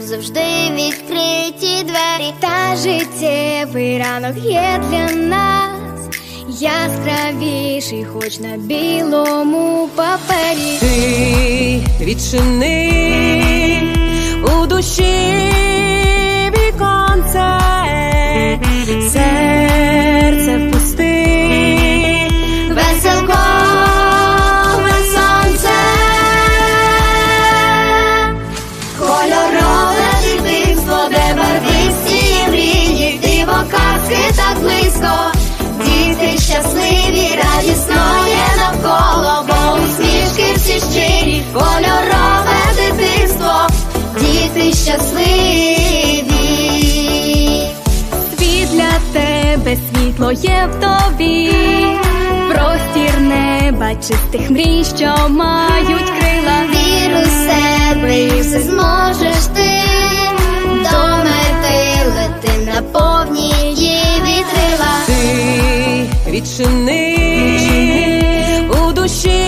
завжди відкриті двері. Та життєвий ранок є для нас яскравіший, хоч на білому папері. Ти відчини у душі віконце, серце щирі, кольорове дитинство, діти щасливі. Світ для тебе світло є в тобі, простір неба, чистих мрій, що мають крила. Вір у себе і все зможеш ти до мети лети на повні її вітрила. ти відчини у душі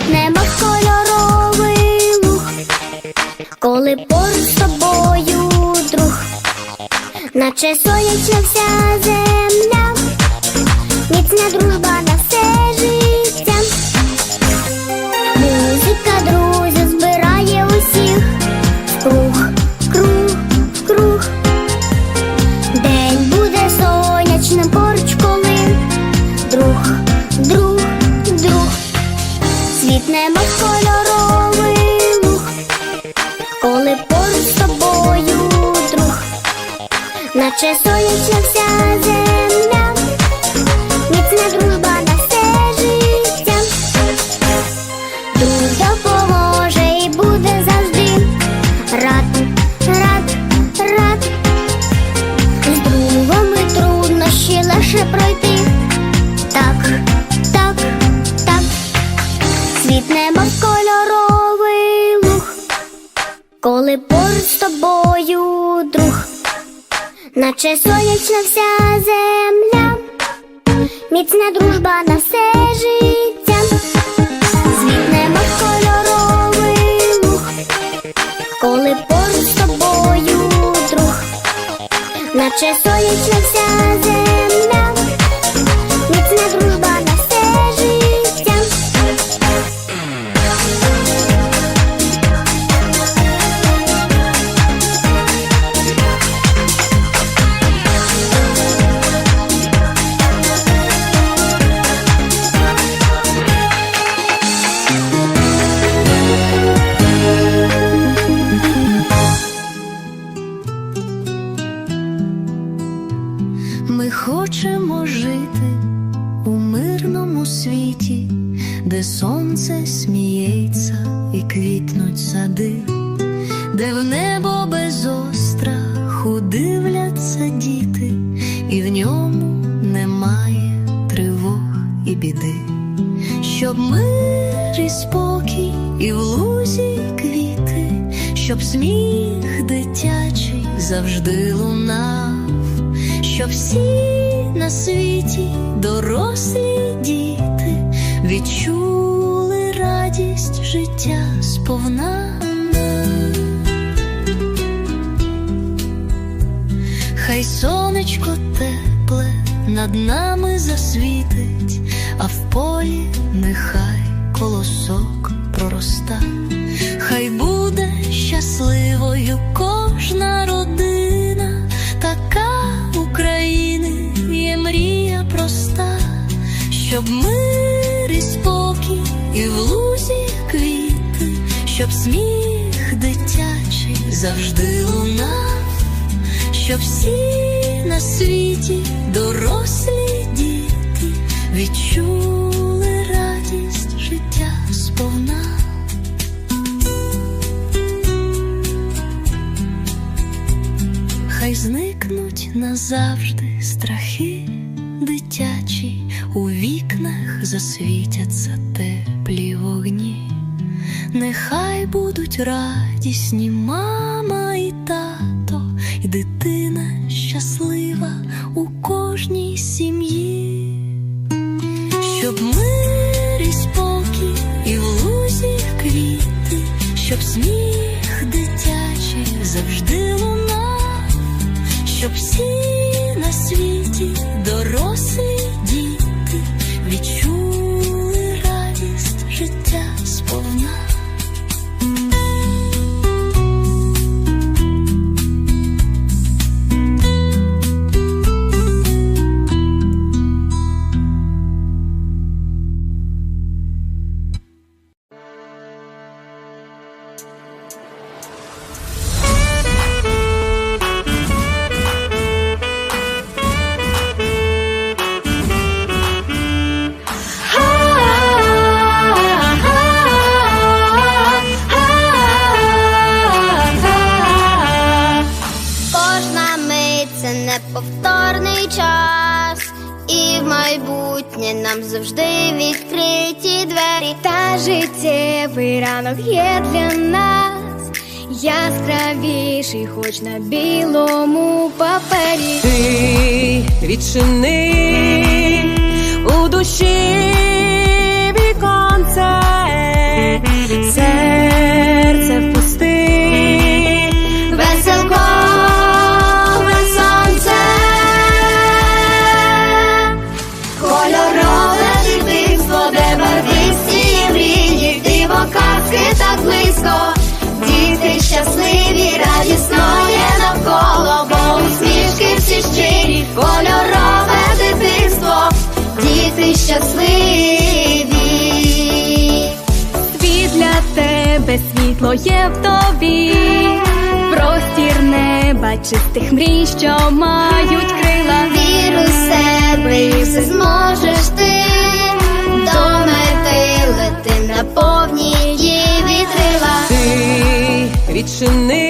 Світ неба кольоровий луг, коли поруч з тобою друг, наче сонячна вся земля, міцна дружба на все Наче сонячна вся земля, міцна дружба на все життя, звітнемо немов кольоровий луг, коли поруч з тобою друг, наче сонячна. Небо без остраху дивляться діти, і в ньому немає тривог і біди, щоб мир і спокій, і в лузі квіти, щоб сміх дитячий завжди лунав щоб всі на світі дорослі діти відчули радість життя сповна. Хай сонечко тепле над нами засвітить, а в полі нехай колосок пророста, хай буде щасливою кожна родина, така України є мрія проста, щоб мир і спокій, і в лузі квіти, щоб сміх дитячий завжди лунав щоб всі на світі дорослі діти відчули радість життя сповна. Хай зникнуть назавжди страхи дитячі, у вікнах засвітяться теплі вогні. Нехай будуть радісні мама це неповторний час, і в майбутнє нам завжди відкриті двері. Та життєвий ранок є для нас яскравіший, хоч на білому папері. Ти відчини у душі віконце, світло є в тобі, простір неба, чистих мрій, що мають крила. Віру в себе і все зможеш ти до мети лети на повні її вітрила. Ти відчини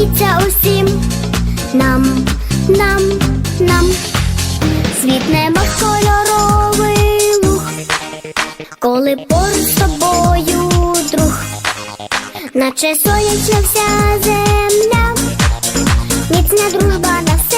Пригодиться усім. Нам, нам, нам. Світ нема кольоровий луг, коли поруч з тобою друг, наче сонячна вся земля, міцна дружба на